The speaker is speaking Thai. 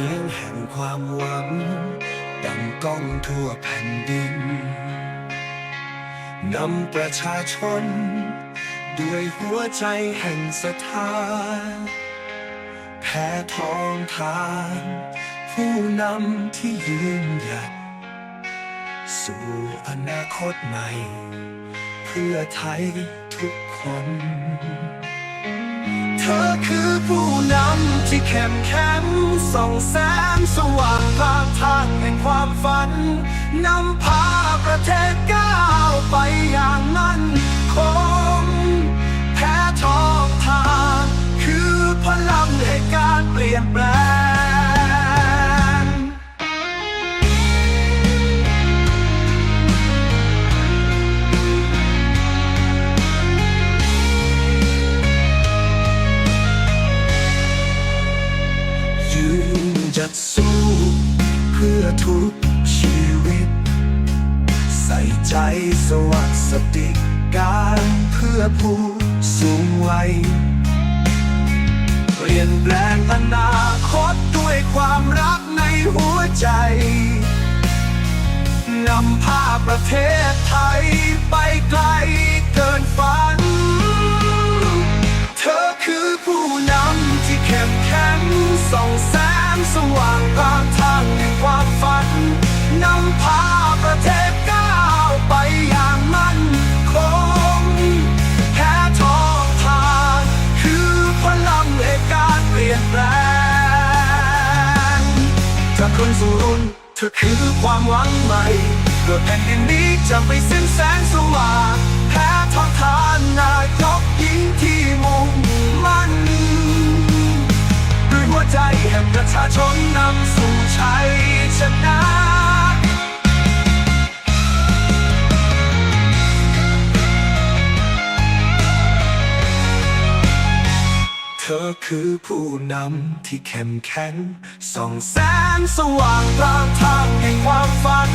สียงแห่งความหวัง ดังก้องทั่วแผ่นดินนำประชาชน ด้วยหัวใจแห่งศรัทธาแพ้ทองทาน ผู้นำที่ยืนหยัด สู่อนาคตใหม่ เพื่อไทยทุกคน อคือผู้นำที่เข้มแข็งส่องแสงสว่างทางทางแห่งความฝันนำพ ดสู้ เพื่อทุกชีวิต ใส่ใจสวัสดิการเพื่อผู้สูงวัยเปลี่ยนแปลงอนาคตด้วยความรักในหัวใจ นำพาประเทศไทยไปไกลเกินฝัน เธอคือผู้นำที่เข้มแข็งส่องแสง สว่างตามทางแห่งความฝันนำพาประเทศก้าวไปอย่างมั่นคงแพ้ทองทานคือพลังแห่งการเปลี่ยนแปลงจากคนสู่รุ่นเธอคือความหวังใหม่เพื่อแผ่นดินนี้จะไม่สิ้นแสงสว่าง ชาชนนำสู่ชัยชนะเธอคือผู้นำที่เข้มแข็งส่องแสงสว่างกลางทางแห่งความฝัน